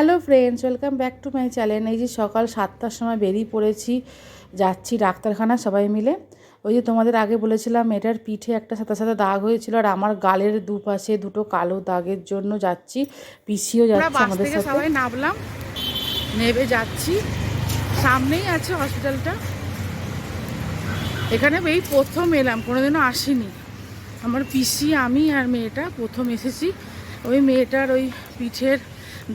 Hello friends welcome back to my channel এই যে সকাল সাতটার সময় বেরিয়ে পড়েছি যাচ্ছি ডাক্তারখানা সবাই মিলে। ওই যে তোমাদের আগে বলেছিলাম মেয়েটার পিঠে একটা সাথে সাথে দাগ হয়েছিল আর আমার গালের দুপাশে দুটো কালো দাগের জন্য যাচ্ছি পিসিও যাচ্ছে আমাদের সাথে। সবাই নামলাম নেবে যাচ্ছি। সামনেই আছে হসপিটালটা এখানে এই প্রথম এলাম কোনোদিনও আসিনি। আমার পিসি আমি আর মেয়েটা প্রথম এসেছি। ওই মেয়েটার ওই পিঠের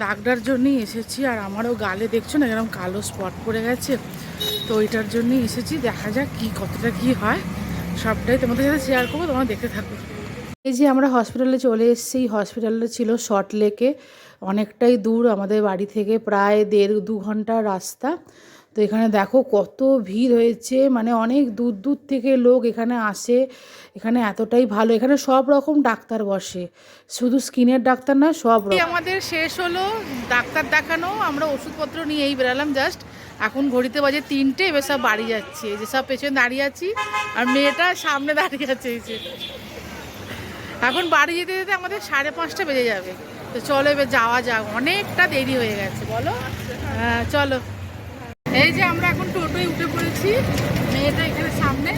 দাগটার জন্যই এসেছি, আর আমারও গালে দেখছ না এরকম কালো স্পট পড়ে গেছে। তো ওইটার জন্যই এসেছি, দেখা যাক কি, কতটা কি হয়। সবটাই তোমাদের সাথে শেয়ার করব, তোমরা দেখতে থাকো। এই যে আমরা হসপিটালে চলে এসেছি হসপিটালটা ছিল শর্ট লেকে অনেকটাই দূর আমাদের বাড়ি থেকে, প্রায় দেড় দু ঘণ্টা রাস্তা। তো এখানে দেখো কত ভিড় হয়েছে মানে অনেক দূর দূর থেকে লোক এখানে আসে, এখানে এতটাই ভালো। এখানে সব রকম ডাক্তার বসে, শুধু স্কিনের ডাক্তার না, সব আমাদের শেষ হলো ডাক্তার দেখানো, আমরা ওষুধপত্র নিয়েই বেরালাম জাস্ট এখন ঘড়িতে বাজে তিনটে, এবার সব বাড়ি যাচ্ছি। যে সব পেছনে দাঁড়িয়ে আছি, আর মেয়েটা সামনে দাঁড়িয়ে আছে, এই যে। এখন বাড়ি যেতে যেতে আমাদের সাড়ে পাঁচটা বেজে যাবে। তো চলো এবার যাওয়া যাক, অনেকটা দেরি হয়ে গেছে, বলো? হ্যাঁ চলো। এই যে আমরা এখন টোটোয় উঠে পড়েছি, মেয়েটা এখানে সামনে।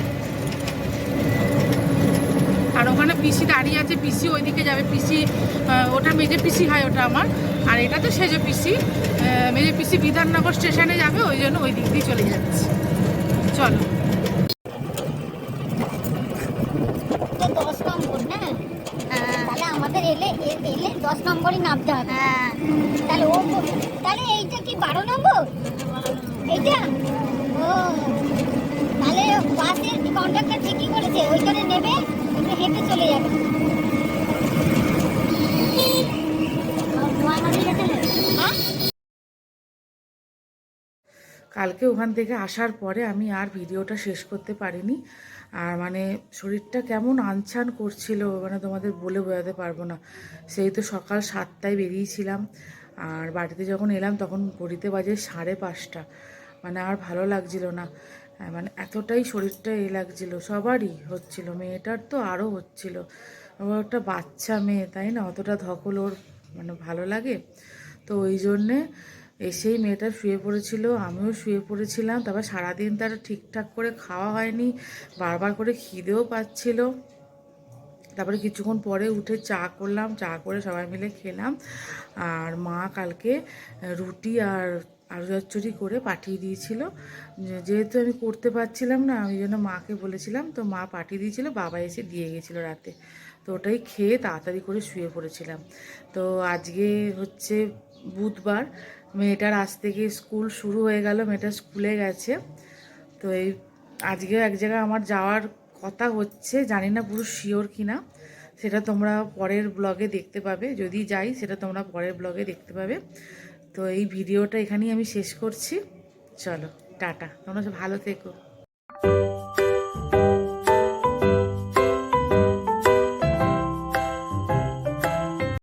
আর ওখানে পিসি দাঁড়িয়ে আছে, পিসি ওইদিকে যাবে। পিসি ওটা মেজে পিসি হয় ওটা আমার। আর এটা তো সেজে পিসি। মেজে পিসি বিধাননগর স্টেশনে যাবে, ওই জন্য ওই দিক দিয়ে চলে যাচ্ছে। চলো। এলে এলে দশ নম্বরই নামতে হবে তাহলে ও তাহলে এইটা কি বারো নম্বর? কালকে ওখান থেকে আসার পরে আমি আর ভিডিওটা শেষ করতে পারিনি। আর মানে শরীরটা কেমন আনছান করছিল মানে তোমাদের বলে বোঝাতে পারব না। সেই তো সকাল সাতটায় বেরিয়েছিলাম। আর বাড়িতে যখন এলাম তখন ঘড়িতে বাজে সাড়ে পাঁচটা। মানে আর ভালো লাগছিল না। মানে এতটাই শরীরটা এ লাগছিল, সবারই হচ্ছিল, মেয়েটার তো আরও হচ্ছিল। একটা বাচ্চা মেয়ে, তাই না? অতটা ধকল ওর মানে ভালো লাগে। তো ওই জন্যে এসেই মেয়েটা শুয়ে পড়েছিল, আমিও শুয়ে পড়েছিলাম। তারপর সারাদিন তার ঠিকঠাক করে খাওয়া হয়নি, বারবার করে খিদেও পাচ্ছিল। তারপরে কিছুক্ষণ পরে উঠে চা করলাম, চা করে সবাই মিলে খেলাম। আর মা কালকে রুটি আর আলু চচ্চড়ি করে পাঠিয়ে দিয়েছিল। যেহেতু আমি করতে পারছিলাম না, আমি জন্য মাকে বলেছিলাম, তো মা পাঠিয়ে দিয়েছিল, বাবা এসে দিয়ে গেছিল রাতে। তো ওটাই খেয়ে তাড়াতাড়ি করে শুয়ে পড়েছিলাম। তো আজকে হচ্ছে বুধবার, মেয়েটার আজ থেকে স্কুল শুরু হয়ে গেল, মেয়েটা স্কুলে গেছে। তো এই আজকেও এক জায়গায় আমার যাওয়ার কথা হচ্ছে, জানি না পুরো শিওর কি না সেটা তোমরা পরের ব্লগে দেখতে পাবে। যদি যাই, সেটা তোমরা পরের ব্লগে দেখতে পাবে। তো এই ভিডিওটা এখানেই আমি শেষ করছি। চলো, টাটা। তোমরা ভালো থেকো।